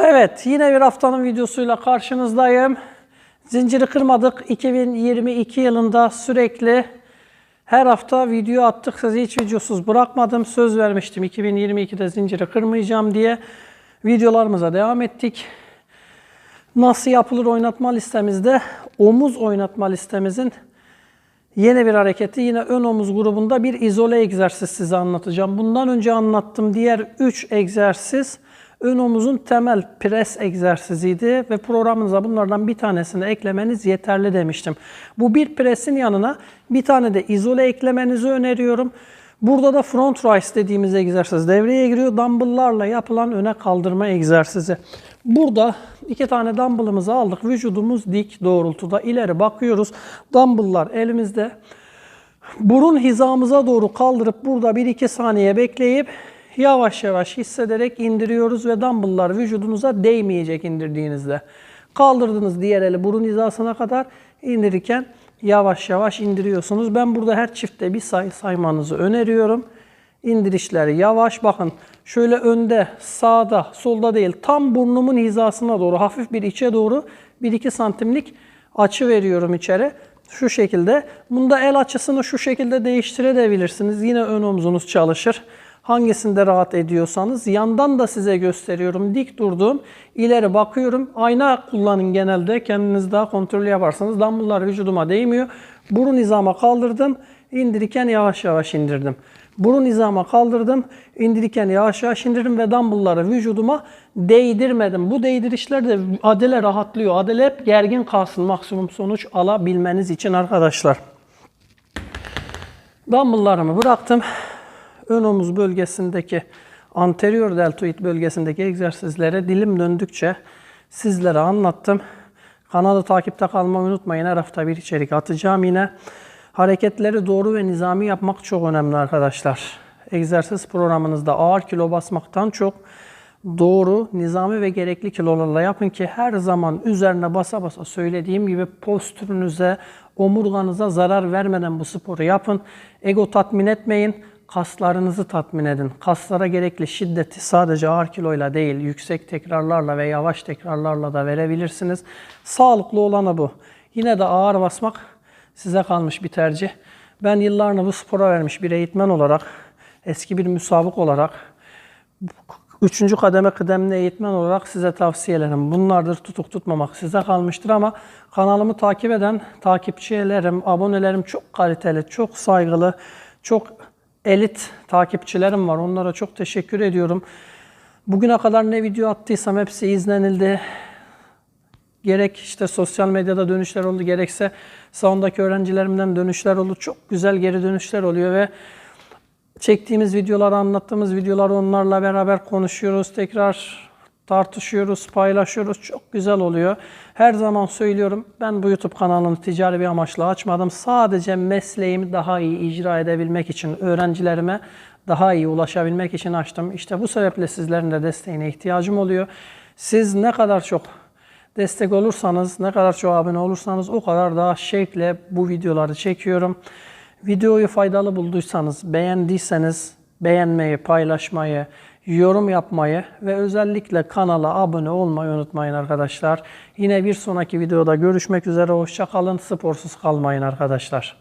Evet, yine bir haftanın videosuyla karşınızdayım. Zinciri kırmadık. 2022 yılında sürekli her hafta video attık. Sizi hiç videosuz bırakmadım. Söz vermiştim 2022'de zinciri kırmayacağım diye. Videolarımıza devam ettik. Nasıl yapılır oynatma listemizde omuz oynatma listemizin Yeni bir hareketi yine ön omuz grubunda bir izole egzersiz size anlatacağım. Bundan önce anlattığım diğer 3 egzersiz ön omuzun temel pres egzersiziydi ve programınıza bunlardan bir tanesini eklemeniz yeterli demiştim. Bu bir presin yanına bir tane de izole eklemenizi öneriyorum. Burada da front raise dediğimiz egzersiz devreye giriyor. Dumbbell'larla yapılan öne kaldırma egzersizi. Burada iki tane dumbbell'ımızı aldık. Vücudumuz dik doğrultuda. ileri bakıyoruz. Dumbbell'lar elimizde. Burun hizamıza doğru kaldırıp burada 1-2 saniye bekleyip yavaş yavaş hissederek indiriyoruz ve dumbbell'lar vücudunuza değmeyecek indirdiğinizde. Kaldırdınız diğer eli burun hizasına kadar indirirken yavaş yavaş indiriyorsunuz. Ben burada her çiftte bir sayı saymanızı öneriyorum. İndirişleri yavaş. Bakın şöyle önde, sağda, solda değil tam burnumun hizasına doğru hafif bir içe doğru 1-2 santimlik açı veriyorum içeri. Şu şekilde. Bunda el açısını şu şekilde değiştirebilirsiniz. Yine ön omzunuz çalışır. Hangisinde rahat ediyorsanız. Yandan da size gösteriyorum. Dik durdum. ileri bakıyorum. Ayna kullanın genelde. Kendiniz daha kontrollü yaparsanız. Dumbbell'lar vücuduma değmiyor. Burun hizama kaldırdım. İndirirken yavaş yavaş indirdim. Burun hizama kaldırdım. indirirken yavaş yavaş indirdim ve dumbbellları vücuduma değdirmedim. Bu değdirişler de adele rahatlıyor. Adele hep gergin kalsın maksimum sonuç alabilmeniz için arkadaşlar. Dumbbelllarımı bıraktım. Ön omuz bölgesindeki anterior deltoid bölgesindeki egzersizlere dilim döndükçe sizlere anlattım. Kanalı takipte kalmayı unutmayın. Her hafta bir içerik atacağım yine. Hareketleri doğru ve nizami yapmak çok önemli arkadaşlar. Egzersiz programınızda ağır kilo basmaktan çok doğru, nizami ve gerekli kilolarla yapın ki her zaman üzerine basa basa söylediğim gibi postürünüze, omurganıza zarar vermeden bu sporu yapın. Ego tatmin etmeyin, kaslarınızı tatmin edin. Kaslara gerekli şiddeti sadece ağır kiloyla değil, yüksek tekrarlarla ve yavaş tekrarlarla da verebilirsiniz. Sağlıklı olanı bu. Yine de ağır basmak size kalmış bir tercih. Ben yıllarını bu spora vermiş bir eğitmen olarak, eski bir müsabık olarak, üçüncü kademe kıdemli eğitmen olarak size tavsiyelerim. Bunlardır tutuk tutmamak size kalmıştır ama kanalımı takip eden takipçilerim, abonelerim çok kaliteli, çok saygılı, çok elit takipçilerim var. Onlara çok teşekkür ediyorum. Bugüne kadar ne video attıysam hepsi izlenildi. Gerek işte sosyal medyada dönüşler oldu, gerekse salondaki öğrencilerimden dönüşler oldu. Çok güzel geri dönüşler oluyor ve çektiğimiz videoları, anlattığımız videoları onlarla beraber konuşuyoruz. Tekrar tartışıyoruz, paylaşıyoruz. Çok güzel oluyor. Her zaman söylüyorum ben bu YouTube kanalını ticari bir amaçla açmadım. Sadece mesleğimi daha iyi icra edebilmek için, öğrencilerime daha iyi ulaşabilmek için açtım. İşte bu sebeple sizlerin de desteğine ihtiyacım oluyor. Siz ne kadar çok destek olursanız, ne kadar çok abone olursanız o kadar daha şevkle bu videoları çekiyorum. Videoyu faydalı bulduysanız, beğendiyseniz beğenmeyi, paylaşmayı, yorum yapmayı ve özellikle kanala abone olmayı unutmayın arkadaşlar. Yine bir sonraki videoda görüşmek üzere. Hoşçakalın. Sporsuz kalmayın arkadaşlar.